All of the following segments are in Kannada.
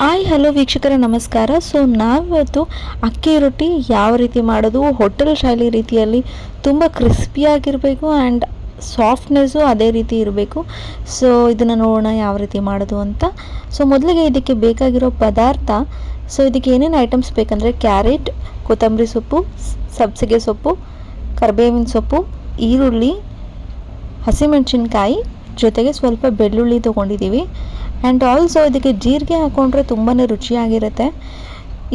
ಹಾಯ್, ಹಲೋ ವೀಕ್ಷಕರ, ನಮಸ್ಕಾರ. ಸೊ, ನಾವಿವತ್ತು ಅಕ್ಕಿ ರೊಟ್ಟಿ ಯಾವ ರೀತಿ ಮಾಡೋದು, ಹೋಟೆಲ್ ಶೈಲಿ ರೀತಿಯಲ್ಲಿ ತುಂಬ ಕ್ರಿಸ್ಪಿಯಾಗಿರಬೇಕು ಆ್ಯಂಡ್ ಸಾಫ್ಟ್ನೆಸ್ಸು ಅದೇ ರೀತಿ ಇರಬೇಕು. ಸೊ, ಇದನ್ನು ನೋಡೋಣ ಯಾವ ರೀತಿ ಮಾಡೋದು ಅಂತ. ಸೊ, ಮೊದಲಿಗೆ ಇದಕ್ಕೆ ಬೇಕಾಗಿರೋ ಪದಾರ್ಥ, ಸೊ, ಇದಕ್ಕೆ ಏನೇನು ಐಟಮ್ಸ್ ಬೇಕಂದರೆ ಕ್ಯಾರೆಟ್ ಕೊತ್ತಂಬರಿ ಸೊಪ್ಪು ಸಬ್ಸಿಗೆ ಸೊಪ್ಪು, ಕರಿಬೇವಿನ ಸೊಪ್ಪು, ಈರುಳ್ಳಿ, ಹಸಿಮೆಣಸಿನ್ಕಾಯಿ ಜೊತೆಗೆ ಸ್ವಲ್ಪ ಬೆಳ್ಳುಳ್ಳಿ ತೊಗೊಂಡಿದ್ದೀವಿ. ಆ್ಯಂಡ್ ಆಲ್ಸೋ ಇದಕ್ಕೆ ಜೀರಿಗೆ ಹಾಕ್ಕೊಂಡ್ರೆ ತುಂಬಾ ರುಚಿಯಾಗಿರುತ್ತೆ.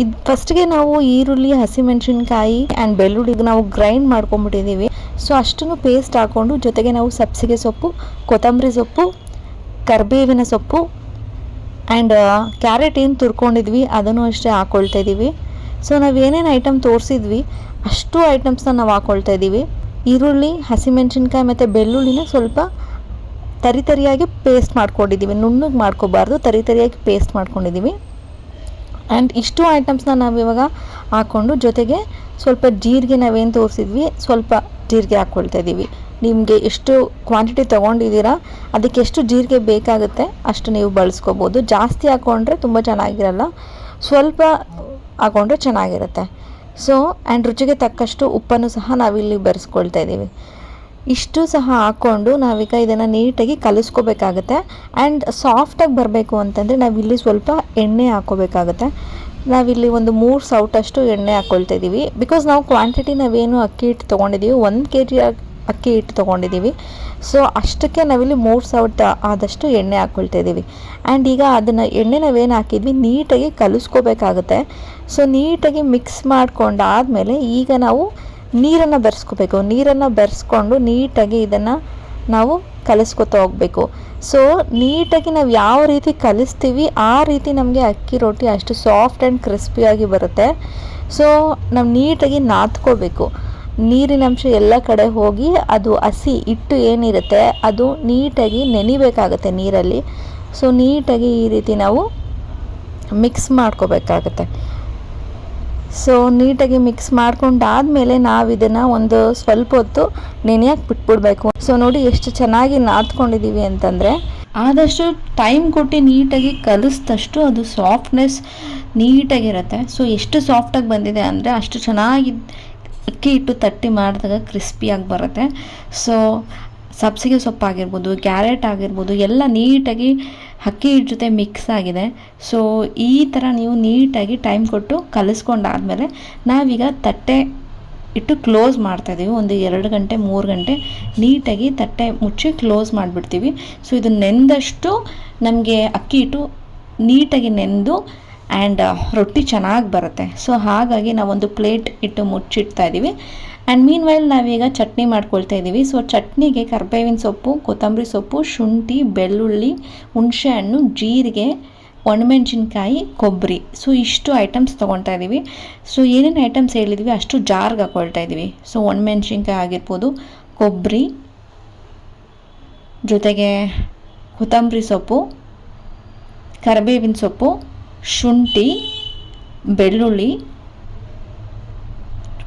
ಇದು ಫಸ್ಟ್ಗೆ ನಾವು ಈರುಳ್ಳಿ, ಹಸಿಮೆಣಸಿನ್ಕಾಯಿ ಆ್ಯಂಡ್ ಬೆಳ್ಳುಳ್ಳಿ ನಾವು ಗ್ರೈಂಡ್ ಮಾಡ್ಕೊಂಡ್ಬಿಟ್ಟಿದ್ದೀವಿ. ಸೊ ಅಷ್ಟನ್ನು ಪೇಸ್ಟ್ ಹಾಕ್ಕೊಂಡು ಜೊತೆಗೆ ನಾವು ಸಬ್ಸಿಗೆ ಸೊಪ್ಪು, ಕೊತ್ತಂಬರಿ ಸೊಪ್ಪು, ಕರಿಬೇವಿನ ಸೊಪ್ಪು ಆ್ಯಂಡ್ ಕ್ಯಾರೆಟ್ ಏನು ತುರ್ಕೊಂಡಿದ್ವಿ ಅದನ್ನು ಅಷ್ಟೇ ಹಾಕ್ಕೊಳ್ತಾ ಇದ್ದೀವಿ. ಸೊ ನಾವು ಏನೇನು ಐಟಮ್ ತೋರಿಸಿದ್ವಿ ಅಷ್ಟು ಐಟಮ್ಸ್ನ ನಾವು ಹಾಕ್ಕೊಳ್ತಾ ಇದ್ದೀವಿ. ಈರುಳ್ಳಿ, ಹಸಿಮೆಣಸಿನ್ಕಾಯಿ ಮತ್ತು ಬೆಳ್ಳುಳ್ಳಿನ ಸ್ವಲ್ಪ ತರಿ ತರಿಯಾಗಿ ಪೇಸ್ಟ್ ಮಾಡ್ಕೊಂಡಿದ್ದೀವಿ ನುಣ್ಣಗೆ ಮಾಡ್ಕೋಬಾರ್ದು ತರಿತರಿಯಾಗಿ ಪೇಸ್ಟ್ ಮಾಡ್ಕೊಂಡಿದ್ದೀವಿ ಆ್ಯಂಡ್ ಇಷ್ಟು ಐಟಮ್ಸ್ನ ನಾವು ಇವಾಗ ಹಾಕ್ಕೊಂಡು ಜೊತೆಗೆ ಸ್ವಲ್ಪ ಜೀರಿಗೆ ನಾವೇನು ತೋರಿಸಿದ್ವಿ, ಸ್ವಲ್ಪ ಜೀರಿಗೆ ಹಾಕ್ಕೊಳ್ತಾ ಇದ್ದೀವಿ ನಿಮಗೆ ಎಷ್ಟು ಕ್ವಾಂಟಿಟಿ ತೊಗೊಂಡಿದ್ದೀರಾ ಅದಕ್ಕೆ ಎಷ್ಟು ಜೀರಿಗೆ ಬೇಕಾಗುತ್ತೆ ಅಷ್ಟು ನೀವು ಬಳಸ್ಕೋಬೋದು. ಜಾಸ್ತಿ ಹಾಕ್ಕೊಂಡ್ರೆ ತುಂಬ ಚೆನ್ನಾಗಿರಲ್ಲ, ಸ್ವಲ್ಪ ಹಾಕ್ಕೊಂಡ್ರೆ ಚೆನ್ನಾಗಿರುತ್ತೆ. ಸೊ ಆ್ಯಂಡ್ ರುಚಿಗೆ ತಕ್ಕಷ್ಟು ಉಪ್ಪನ್ನು ಸಹ ನಾವಿಲ್ಲಿ ಬೆರೆಸ್ಕೊಳ್ತಾ ಇದ್ದೀವಿ ಇಷ್ಟು ಸಹ ಹಾಕ್ಕೊಂಡು ನಾವೀಗ ಇದನ್ನು ನೀಟಾಗಿ ಕಲಿಸ್ಕೋಬೇಕಾಗತ್ತೆ. ಆ್ಯಂಡ್ ಸಾಫ್ಟಾಗಿ ಬರಬೇಕು ಅಂತಂದರೆ ನಾವಿಲ್ಲಿ ಸ್ವಲ್ಪ ಎಣ್ಣೆ ಹಾಕೋಬೇಕಾಗತ್ತೆ ನಾವಿಲ್ಲಿ ಒಂದು ಮೂರು ಸೌಟಷ್ಟು ಎಣ್ಣೆ ಹಾಕ್ಕೊಳ್ತಾ ಇದ್ದೀವಿ ಬಿಕಾಸ್ ನಾವು ಕ್ವಾಂಟಿಟಿ ನಾವೇನು ಅಕ್ಕಿ ಹಿಟ್ಟು ತೊಗೊಂಡಿದ್ದೀವಿ ಒಂದು ಕೆ ಜಿ ಅಕ್ಕಿ ಹಿಟ್ಟು ತೊಗೊಂಡಿದ್ದೀವಿ ಸೊ ಅಷ್ಟಕ್ಕೆ ನಾವಿಲ್ಲಿ ಮೂರು ಸಾವಿರ ಆದಷ್ಟು ಎಣ್ಣೆ ಹಾಕ್ಕೊಳ್ತಾ ಇದ್ದೀವಿ ಆ್ಯಂಡ್ ಈಗ ಅದನ್ನು ಎಣ್ಣೆ ನಾವೇನು ಹಾಕಿದ್ವಿ, ನೀಟಾಗಿ ಕಲಿಸ್ಕೋಬೇಕಾಗುತ್ತೆ. ಸೊ ನೀಟಾಗಿ ಮಿಕ್ಸ್ ಮಾಡ್ಕೊಂಡಾದಮೇಲೆ ಈಗ ನಾವು ನೀರನ್ನು ಬೆರೆಸ್ಕೋಬೇಕು. ನೀರನ್ನು ಬೆರೆಸ್ಕೊಂಡು ನೀಟಾಗಿ ಇದನ್ನು ನಾವು ಕಲಿಸ್ಕೊತಾ ಹೋಗಬೇಕು. ಸೊ ನೀಟಾಗಿ ನಾವು ಯಾವ ರೀತಿ ಕಲಿಸ್ತೀವಿ, ಆ ರೀತಿ ನಮಗೆ ಅಕ್ಕಿ ರೊಟ್ಟಿ ಅಷ್ಟು ಸಾಫ್ಟ್ ಆ್ಯಂಡ್ ಕ್ರಿಸ್ಪಿಯಾಗಿ ಬರುತ್ತೆ. ಸೊ ನಾವು ನೀಟಾಗಿ ನಾದ್ಕೋಬೇಕು ನೀರಿನಂಶ ಎಲ್ಲ ಕಡೆ ಹೋಗಿ ಅದು ಹಸಿ ಹಿಟ್ಟು ಏನಿರುತ್ತೆ, ಅದು ನೀಟಾಗಿ ನೆನಿಬೇಕಾಗತ್ತೆ ನೀರಲ್ಲಿ. ಸೊ ನೀಟಾಗಿ ಈ ರೀತಿ ನಾವು ಮಿಕ್ಸ್ ಮಾಡ್ಕೋಬೇಕಾಗತ್ತೆ. ಸೊ ನೀಟಾಗಿ ಮಿಕ್ಸ್ ಮಾಡ್ಕೊಂಡಾದ್ಮೇಲೆ ನಾವು ಇದನ್ನು ಒಂದು ಸ್ವಲ್ಪ ಹೊತ್ತು ನೆನೆಯಾಗಿ ಬಿಟ್ಬಿಡ್ಬೇಕು. ಸೊ ನೋಡಿ ಎಷ್ಟು ಚೆನ್ನಾಗಿ ನಾದ್ಕೊಂಡಿದ್ದೀವಿ ಅಂತಂದರೆ, ಆದಷ್ಟು ಟೈಮ್ ಕೊಟ್ಟು ನೀಟಾಗಿ ಕಲಿಸಿದಷ್ಟು ಅದು ಸಾಫ್ಟ್ನೆಸ್ ನೀಟಾಗಿರುತ್ತೆ. ಸೊ ಎಷ್ಟು ಸಾಫ್ಟಾಗಿ ಬಂದಿದೆ ಅಂದರೆ ಅಷ್ಟು ಚೆನ್ನಾಗಿ ಅಕ್ಕಿ ಇಟ್ಟು ತಟ್ಟಿ ಮಾಡಿದಾಗ ಕ್ರಿಸ್ಪಿಯಾಗಿ ಬರುತ್ತೆ. ಸೊ ಸಬ್ಸಿಗೆ ಸೊಪ್ಪು ಆಗಿರ್ಬೋದು ಕ್ಯಾರೆಟ್ ಆಗಿರ್ಬೋದು, ಎಲ್ಲ ನೀಟಾಗಿ ಅಕ್ಕಿ ಹಿಟ್ಟು ಜೊತೆ ಮಿಕ್ಸ್ ಆಗಿದೆ. ಸೊ ಈ ಥರ ನೀವು ನೀಟಾಗಿ ಟೈಮ್ ಕೊಟ್ಟು ಕಲಿಸ್ಕೊಂಡಾದ್ಮೇಲೆ ನಾವೀಗ ತಟ್ಟೆ ಇಟ್ಟು ಕ್ಲೋಸ್ ಮಾಡ್ತಾಯಿದ್ದೀವಿ ಒಂದು ಎರಡು ಗಂಟೆ, ಮೂರು ಗಂಟೆ ನೀಟಾಗಿ ತಟ್ಟೆ ಮುಚ್ಚಿ ಕ್ಲೋಸ್ ಮಾಡಿಬಿಡ್ತೀವಿ. ಸೊ ಇದು ನೆಂದಷ್ಟು ನಮಗೆ ಅಕ್ಕಿ ಹಿಟ್ಟು ನೀಟಾಗಿ ನೆಂದು ಆ್ಯಂಡ್ ರೊಟ್ಟಿ ಚೆನ್ನಾಗಿ ಬರುತ್ತೆ. ಸೊ ಹಾಗಾಗಿ ನಾವೊಂದು ಪ್ಲೇಟ್ ಇಟ್ಟು ಮುಚ್ಚಿಡ್ತಾ ಇದ್ದೀವಿ ಆ್ಯಂಡ್ ಮೀನ್ ವೈಲ್ ನಾವೀಗ ಚಟ್ನಿ ಮಾಡ್ಕೊಳ್ತಾ ಇದ್ದೀವಿ. ಸೊ ಚಟ್ನಿಗೆ ಕರ್ಬೇವಿನ ಸೊಪ್ಪು, ಕೊತ್ತಂಬರಿ ಸೊಪ್ಪು, ಶುಂಠಿ, ಬೆಳ್ಳುಳ್ಳಿ ಹುಣಸೆಹಣ್ಣು ಜೀರಿಗೆ, ಒಣಮೆಣಸಿನ್ಕಾಯಿ, ಕೊಬ್ಬರಿ. ಸೊ ಇಷ್ಟು ಐಟಮ್ಸ್ ತೊಗೊಳ್ತಾ ಇದ್ದೀವಿ. ಸೊ ಏನೇನು ಐಟಮ್ಸ್ ಹೇಳಿದ್ವಿ ಅಷ್ಟು ಜಾರ್ಗೆ ಹಾಕೊಳ್ತಾ ಇದ್ದೀವಿ. ಸೊ ಒಣಮೆಣ್ಸಿನ್ಕಾಯಿ ಆಗಿರ್ಬೋದು, ಕೊಬ್ಬರಿ, ಜೊತೆಗೆ ಕೊತ್ತಂಬರಿ ಸೊಪ್ಪು, ಕರಿಬೇವಿನ ಸೊಪ್ಪು, ಶುಂಠಿ, ಬೆಳ್ಳುಳ್ಳಿ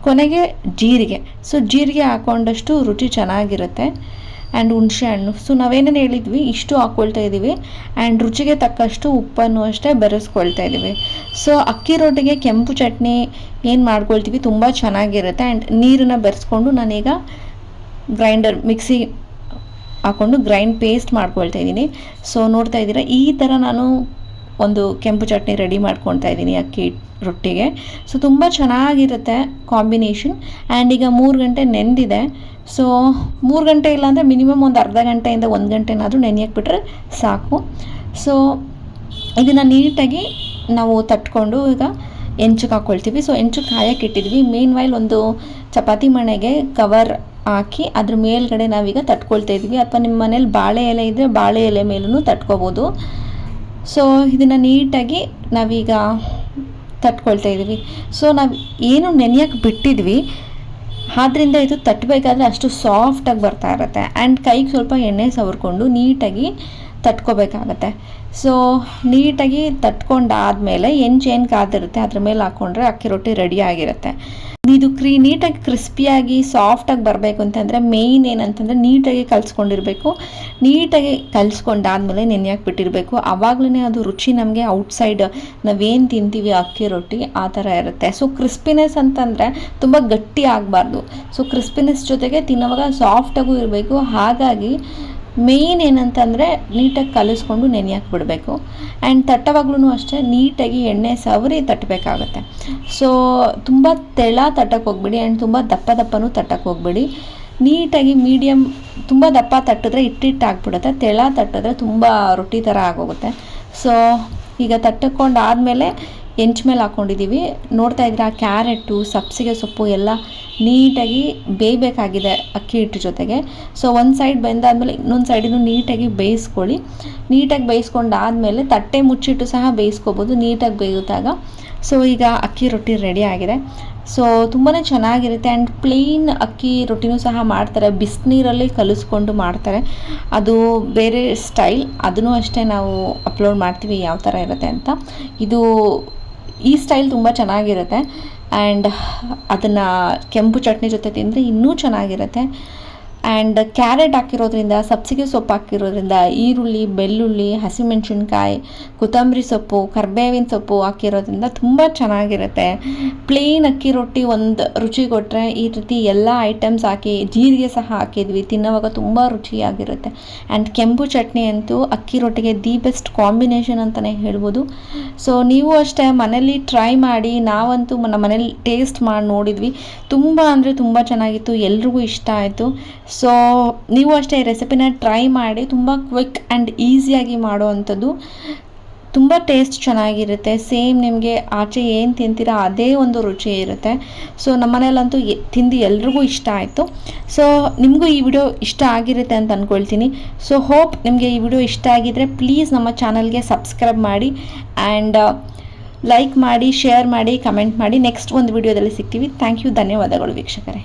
ಕೊನೆಗೆ ಜೀರಿಗೆ. ಸೊ ಜೀರಿಗೆ ಹಾಕೊಂಡಷ್ಟು ರುಚಿ ಚೆನ್ನಾಗಿರುತ್ತೆ. ಆ್ಯಂಡ್ ಹುಣಸೆ ಹಣ್ಣು. ಸೊ ನಾವೇನೇನು ಹೇಳಿದ್ವಿ? ಇಷ್ಟು ಹಾಕ್ಕೊಳ್ತಾ ಇದ್ದೀವಿ ಆ್ಯಂಡ್ ರುಚಿಗೆ ತಕ್ಕಷ್ಟು ಉಪ್ಪನ್ನು ಅಷ್ಟೇ ಬೆರೆಸ್ಕೊಳ್ತಾ ಇದ್ದೀವಿ ಸೊ ಅಕ್ಕಿ ರೊಟ್ಟಿಗೆ ಕೆಂಪು ಚಟ್ನಿ ಏನು ಮಾಡ್ಕೊಳ್ತೀವಿ? ತುಂಬ ಚೆನ್ನಾಗಿರುತ್ತೆ. ಆ್ಯಂಡ್ ನೀರನ್ನು ಬೆರೆಸ್ಕೊಂಡು ನಾನೀಗ ಗ್ರೈಂಡರ್ ಮಿಕ್ಸಿ ಹಾಕ್ಕೊಂಡು ಗ್ರೈಂಡ್ ಪೇಸ್ಟ್ ಮಾಡ್ಕೊಳ್ತಾ ಇದ್ದೀನಿ ಸೊ ನೋಡ್ತಾ ಇದ್ದೀರಾ? ಈ ಥರ ನಾನು ಒಂದು ಕೆಂಪು ಚಟ್ನಿ ರೆಡಿ ಮಾಡ್ಕೊಳ್ತಾ ಇದ್ದೀನಿ ಅಕ್ಕಿ ರೊಟ್ಟಿಗೆ. ಸೊ ತುಂಬ ಚೆನ್ನಾಗಿರುತ್ತೆ ಕಾಂಬಿನೇಷನ್ ಆ್ಯಂಡ್ ಈಗ ಮೂರು ಗಂಟೆ ನೆಂದಿದೆ. ಸೊ ಮೂರು ಗಂಟೆ ಇಲ್ಲಾಂದರೆ ಮಿನಿಮಮ್ ಒಂದು ಅರ್ಧ ಗಂಟೆಯಿಂದ ಒಂದು ಗಂಟೆನಾದರೂ ನೆನೆಯಕ್ಕೆ ಬಿಟ್ಟರೆ ಸಾಕು. ಸೊ ಇದನ್ನು ನೀಟಾಗಿ ನಾವು ತಟ್ಕೊಂಡು ಈಗ ಹೆಂಚಕ್ಕೆ ಹಾಕ್ಕೊಳ್ತೀವಿ ಸೊ ಹೆಂಚು ಕಾಯಕ್ಕೆ ಇಟ್ಟಿದ್ವಿ. ಮೇನ್ ವೈಲ್ ಒಂದು ಚಪಾತಿ ಮಣೆಗೆ ಕವರ್ ಹಾಕಿ ಅದ್ರ ಮೇಲ್ಗಡೆ ನಾವೀಗ ತಟ್ಕೊಳ್ತಾ ಇದ್ವಿ ಅಥವಾ ನಿಮ್ಮ ಮನೇಲಿ ಬಾಳೆ ಎಲೆ ಇದ್ದರೆ ಬಾಳೆ ಎಲೆ ಮೇಲೂ ತಟ್ಕೋಬೋದು. ಸೊ ಇದನ್ನು ನೀಟಾಗಿ ನಾವೀಗ ತಟ್ಕೊಳ್ತಾ ಇದ್ದೀವಿ ಸೊ ನಾವು ಏನು ನೆನೆಯಕ್ಕೆ ಬಿಟ್ಟಿದ್ವಿ. ಆದ್ದರಿಂದ ಇದು ತಟ್ಟಬೇಕಾದ್ರೆ ಅಷ್ಟು ಸಾಫ್ಟಾಗಿ ಬರ್ತಾ ಇರುತ್ತೆ. ಆ್ಯಂಡ್ ಕೈಗೆ ಸ್ವಲ್ಪ ಎಣ್ಣೆ ಸವರ್ಕೊಂಡು ನೀಟಾಗಿ ತಟ್ಕೋಬೇಕಾಗತ್ತೆ. ಸೊ ನೀಟಾಗಿ ತಟ್ಕೊಂಡಾದಮೇಲೆ ಏನು ಚೇನ್ ಕಾದಿರುತ್ತೆ, ಅದ್ರ ಮೇಲೆ ಹಾಕ್ಕೊಂಡ್ರೆ ಅಕ್ಕಿ ರೊಟ್ಟಿ ರೆಡಿ ಆಗಿರುತ್ತೆ. ಇದು ಕ್ರೀ, ನೀಟಾಗಿ ಕ್ರಿಸ್ಪಿಯಾಗಿ ಸಾಫ್ಟಾಗಿ ಬರಬೇಕು ಅಂತಂದರೆ ಮೇಯ್ನ್ ಏನಂತಂದರೆ ನೀಟಾಗಿ ಕಲಿಸ್ಕೊಂಡಿರಬೇಕು. ನೀಟಾಗಿ ಕಲಿಸ್ಕೊಂಡಾದ್ಮೇಲೆ ನೆನೆಯಾಗಿ ಬಿಟ್ಟಿರಬೇಕು. ಆವಾಗಲೇ ಅದು ರುಚಿ ನಮಗೆ ಔಟ್ಸೈಡ್ ನಾವೇನು ತಿಂತೀವಿ ಅಕ್ಕಿ ರೊಟ್ಟಿ ಆ ಥರ ಇರುತ್ತೆ. ಸೊ ಕ್ರಿಸ್ಪಿನೆಸ್ ಅಂತಂದರೆ ತುಂಬ ಗಟ್ಟಿ ಆಗಬಾರ್ದು. ಸೊ ಕ್ರಿಸ್ಪಿನೆಸ್ ಜೊತೆಗೆ ತಿನ್ನೋವಾಗ ಸಾಫ್ಟಾಗೂ ಇರಬೇಕು. ಹಾಗಾಗಿ ಮೇಯ್ನ್ ಏನಂತಂದರೆ ನೀಟಾಗಿ ಕಲಿಸ್ಕೊಂಡು ನೆನೆಯಕ್ಕೆ ಬಿಡಬೇಕು. ಆ್ಯಂಡ್ ತಟ್ಟವಾಗ್ಲೂ ಅಷ್ಟೇ, ನೀಟಾಗಿ ಎಣ್ಣೆ ಸವರಿ ತಟ್ಟಬೇಕಾಗತ್ತೆ. ಸೊ ತುಂಬ ತೆಳ ತಟ್ಟಕ್ಕೆ ಹೋಗ್ಬೇಡಿ ಆ್ಯಂಡ್ ತುಂಬ ದಪ್ಪ ದಪ್ಪನೂ ತಟ್ಟಕ್ಕೆ ಹೋಗ್ಬೇಡಿ. ನೀಟಾಗಿ ಮೀಡಿಯಮ್ ತುಂಬ ದಪ್ಪ ತಟ್ಟಿದ್ರೆ ಇಟ್ಟಿಟ್ಟು ಆಗ್ಬಿಡುತ್ತೆ ತೆಳ ತಟ್ಟಿದ್ರೆ ತುಂಬ ರೊಟ್ಟಿ ಥರ ಆಗೋಗುತ್ತೆ. ಸೊ ಈಗ ತಟ್ಟಕೊಂಡು ಆದಮೇಲೆ ಹೆಂಚ್ ಮೇಲೆ ಹಾಕ್ಕೊಂಡಿದ್ದೀವಿ ನೋಡ್ತಾ ಇದ್ರೆ ಆ ಕ್ಯಾರೆಟು ಸಬ್ಸಿಗೆ ಸೊಪ್ಪು ಎಲ್ಲ ನೀಟಾಗಿ ಬೇಯಬೇಕಾಗಿದೆ ಅಕ್ಕಿ ಹಿಟ್ಟು ಜೊತೆಗೆ. ಸೊ ಒಂದು ಸೈಡ್ ಬೆಂದಾದಮೇಲೆ ಇನ್ನೊಂದು ಸೈಡಿನೂ ನೀಟಾಗಿ ಬೇಯಿಸ್ಕೊಳ್ಳಿ. ನೀಟಾಗಿ ಬೇಯಿಸ್ಕೊಂಡಾದಮೇಲೆ ತಟ್ಟೆ ಮುಚ್ಚಿಟ್ಟು ಸಹ ಬೇಯಿಸ್ಕೊಬೋದು, ನೀಟಾಗಿ ಬೇಯುತ್ತಾಗ. ಸೊ ಈಗ ಅಕ್ಕಿ ರೊಟ್ಟಿ ರೆಡಿ ಆಗಿದೆ. ಸೊ ತುಂಬಾ ಚೆನ್ನಾಗಿರುತ್ತೆ ಆ್ಯಂಡ್ ಪ್ಲೇನ್ ಅಕ್ಕಿ ರೊಟ್ಟಿನೂ ಸಹ ಮಾಡ್ತಾರೆ. ಬಿಸಿನೀರಲ್ಲಿ ಕಲಿಸ್ಕೊಂಡು ಮಾಡ್ತಾರೆ. ಅದು ಬೇರೆ ಸ್ಟೈಲ್ ಅದನ್ನು ಅಷ್ಟೇ ನಾವು ಅಪ್ಲೋಡ್ ಮಾಡ್ತೀವಿ, ಯಾವ ಥರ ಇರುತ್ತೆ ಅಂತ. ಇದು ಈ ಸ್ಟೈಲ್ ತುಂಬ ಚೆನ್ನಾಗಿರುತ್ತೆ. ಆ್ಯಂಡ್ ಅದನ್ನು ಕೆಂಪು ಚಟ್ನಿ ಜೊತೆ ತಿಂದರೆ ಇನ್ನೂ ಚೆನ್ನಾಗಿರುತ್ತೆ. ಆ್ಯಂಡ್ ಕ್ಯಾರೆಟ್ ಹಾಕಿರೋದ್ರಿಂದ, ಸಬ್ಸಿಗೆ ಸೊಪ್ಪು ಹಾಕಿರೋದ್ರಿಂದ, ಈರುಳ್ಳಿ, ಬೆಳ್ಳುಳ್ಳಿ, ಹಸಿಮೆಣಸಿನ್ಕಾಯಿ, ಕೊತ್ತಂಬರಿ ಸೊಪ್ಪು, ಕರ್ಬೇವಿನ ಸೊಪ್ಪು ಹಾಕಿರೋದ್ರಿಂದ ತುಂಬ ಚೆನ್ನಾಗಿರುತ್ತೆ. ಪ್ಲೇನ್ ಅಕ್ಕಿ ರೊಟ್ಟಿ ಒಂದು ರುಚಿ ಕೊಟ್ಟರೆ ಈ ರೀತಿ ಎಲ್ಲ ಐಟಮ್ಸ್ ಹಾಕಿ, ಜೀರಿಗೆ ಸಹ ಹಾಕಿದ್ವಿ, ತಿನ್ನೋವಾಗ ತುಂಬ ರುಚಿಯಾಗಿರುತ್ತೆ. ಆ್ಯಂಡ್ ಕೆಂಪು ಚಟ್ನಿ ಅಂತೂ ಅಕ್ಕಿ ರೊಟ್ಟಿಗೆ ದಿ ಬೆಸ್ಟ್ ಕಾಂಬಿನೇಷನ್ ಅಂತಲೇ ಹೇಳ್ಬೋದು. ಸೊ ನೀವು ಅಷ್ಟೇ ಮನೇಲಿ ಟ್ರೈ ಮಾಡಿ, ನಾವಂತೂ ನಮ್ಮ ಮನೇಲಿ ಟೇಸ್ಟ್ ಮಾಡಿ ನೋಡಿದ್ವಿ. ತುಂಬ ಅಂದರೆ ತುಂಬ ಚೆನ್ನಾಗಿತ್ತು, ಎಲ್ರಿಗೂ ಇಷ್ಟ ಆಯಿತು. ಸೊ ನೀವು ಅಷ್ಟೇ ಈ ರೆಸಿಪಿನ ಟ್ರೈ ಮಾಡಿ ತುಂಬ ಕ್ವಿಕ್ ಆ್ಯಂಡ್ ಈಸಿಯಾಗಿ ಮಾಡೋ ಅಂಥದ್ದು ತುಂಬ ಟೇಸ್ಟ್ ಚೆನ್ನಾಗಿರುತ್ತೆ. ಸೇಮ್ ನಿಮಗೆ ಆಚೆ ಏನು ತಿಂತೀರಾ ಅದೇ ಒಂದು ರುಚಿ ಇರುತ್ತೆ. ಸೊ ಮನೆಯಲ್ಲಂತೂ ತಿಂದು ಎಲ್ರಿಗೂ ಇಷ್ಟ ಆಯಿತು. ಸೊ ನಿಮಗೂ ಈ ವಿಡಿಯೋ ಇಷ್ಟ ಆಗಿರುತ್ತೆ ಅಂತ ಅಂದ್ಕೊಳ್ತೀನಿ ಸೊ ಹೋಪ್ ನಿಮಗೆ ಈ ವಿಡಿಯೋ ಇಷ್ಟ ಆಗಿದ್ದರೆ ಪ್ಲೀಸ್ ನಮ್ಮ ಚಾನಲ್ಗೆ ಸಬ್ಸ್ಕ್ರೈಬ್ ಮಾಡಿ ಆ್ಯಂಡ್ ಲೈಕ್ ಮಾಡಿ ಶೇರ್ ಮಾಡಿ ಕಮೆಂಟ್ ಮಾಡಿ. ನೆಕ್ಸ್ಟ್ ಒಂದು ವಿಡಿಯೋದಲ್ಲಿ ಸಿಗ್ತೀವಿ. ಥ್ಯಾಂಕ್ ಯು ಧನ್ಯವಾದಗಳು ವೀಕ್ಷಕರೇ.